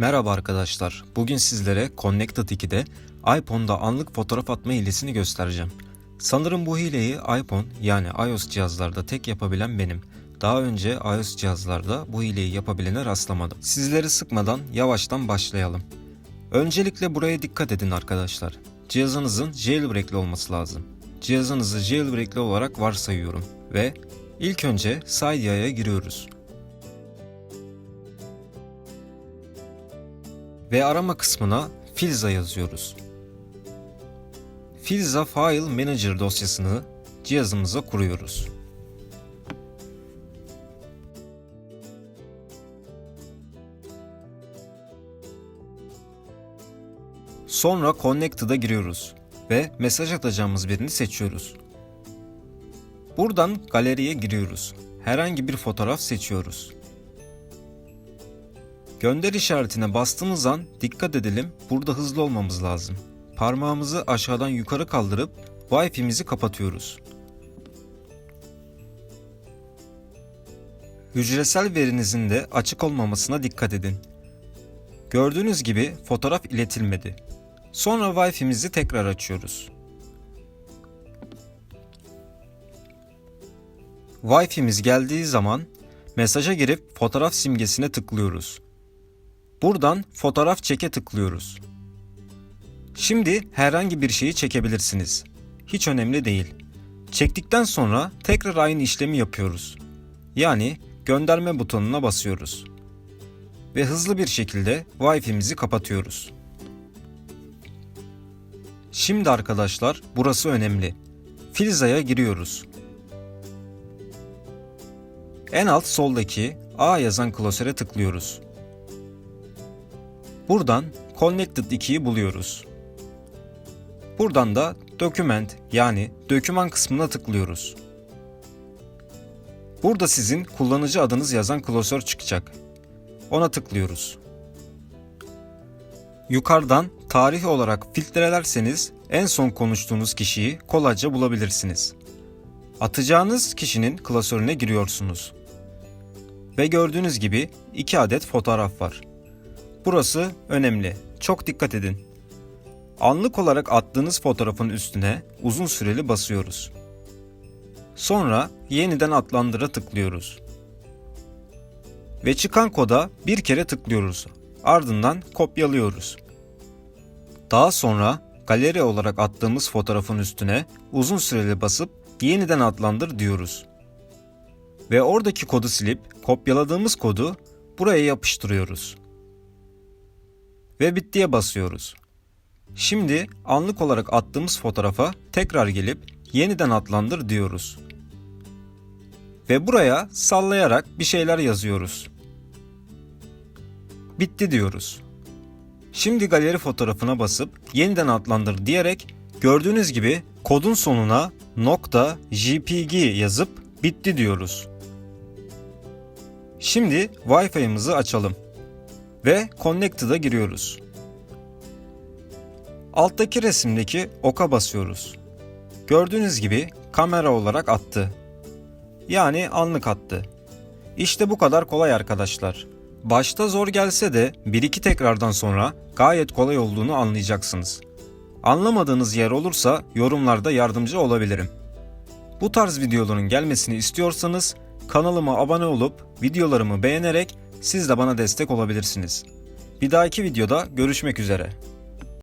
Merhaba arkadaşlar. Bugün sizlere Connected 2'de iPhone'da anlık fotoğraf atma hilesini göstereceğim. Sanırım bu hileyi iPhone yani iOS cihazlarda tek yapabilen benim. Daha önce iOS cihazlarda bu hileyi yapabilene rastlamadım. Sizleri sıkmadan yavaştan başlayalım. Öncelikle buraya dikkat edin arkadaşlar. Cihazınızın jailbreak'li olması lazım. Cihazınızı jailbreak'li olarak varsayıyorum ve ilk önce Cydia'ya giriyoruz. Ve arama kısmına Filza yazıyoruz. Filza File Manager dosyasını cihazımıza kuruyoruz. Sonra Connected'a giriyoruz ve mesaj atacağımız birini seçiyoruz. Buradan galeriye giriyoruz. Herhangi bir fotoğraf seçiyoruz. Gönder işaretine bastığımız an dikkat edelim burada hızlı olmamız lazım. Parmağımızı aşağıdan yukarı kaldırıp Wi-Fi'mizi kapatıyoruz. Hücresel verinizin de açık olmamasına dikkat edin. Gördüğünüz gibi fotoğraf iletilmedi. Sonra Wi-Fi'mizi tekrar açıyoruz. Wi-Fi'miz geldiği zaman mesaja girip fotoğraf simgesine tıklıyoruz. Buradan fotoğraf çeke tıklıyoruz. Şimdi herhangi bir şeyi çekebilirsiniz. Hiç önemli değil. Çektikten sonra tekrar aynı işlemi yapıyoruz. Yani gönderme butonuna basıyoruz. Ve hızlı bir şekilde Wi-Fi'mizi kapatıyoruz. Şimdi arkadaşlar burası önemli. Filza'ya giriyoruz. En alt soldaki A yazan klasöre tıklıyoruz. Buradan Connected 2'yi buluyoruz. Buradan da Document yani döküman kısmına tıklıyoruz. Burada sizin kullanıcı adınız yazan klasör çıkacak. Ona tıklıyoruz. Yukarıdan tarih olarak filtrelerseniz en son konuştuğunuz kişiyi kolayca bulabilirsiniz. Atacağınız kişinin klasörüne giriyorsunuz. Ve gördüğünüz gibi iki adet fotoğraf var. Burası önemli. Çok dikkat edin. Anlık olarak attığınız fotoğrafın üstüne uzun süreli basıyoruz. Sonra yeniden atlandıra tıklıyoruz. Ve çıkan koda bir kere tıklıyoruz. Ardından kopyalıyoruz. Daha sonra galeri olarak attığımız fotoğrafın üstüne uzun süreli basıp yeniden adlandır diyoruz. Ve oradaki kodu silip kopyaladığımız kodu buraya yapıştırıyoruz ve bittiye basıyoruz. Şimdi anlık olarak attığımız fotoğrafa tekrar gelip yeniden adlandır diyoruz. Ve buraya sallayarak bir şeyler yazıyoruz. Bitti diyoruz. Şimdi galeri fotoğrafına basıp yeniden adlandır diyerek gördüğünüz gibi kodun sonuna nokta .jpg yazıp bitti diyoruz. Şimdi Wi-Fi'mizi açalım ve Connected'a giriyoruz. Alttaki resimdeki oka basıyoruz. Gördüğünüz gibi kamera olarak attı. Yani anlık attı. İşte bu kadar kolay arkadaşlar. Başta zor gelse de bir iki tekrardan sonra gayet kolay olduğunu anlayacaksınız. Anlamadığınız yer olursa yorumlarda yardımcı olabilirim. Bu tarz videoların gelmesini istiyorsanız kanalıma abone olup videolarımı beğenerek siz de bana destek olabilirsiniz. Bir dahaki videoda görüşmek üzere.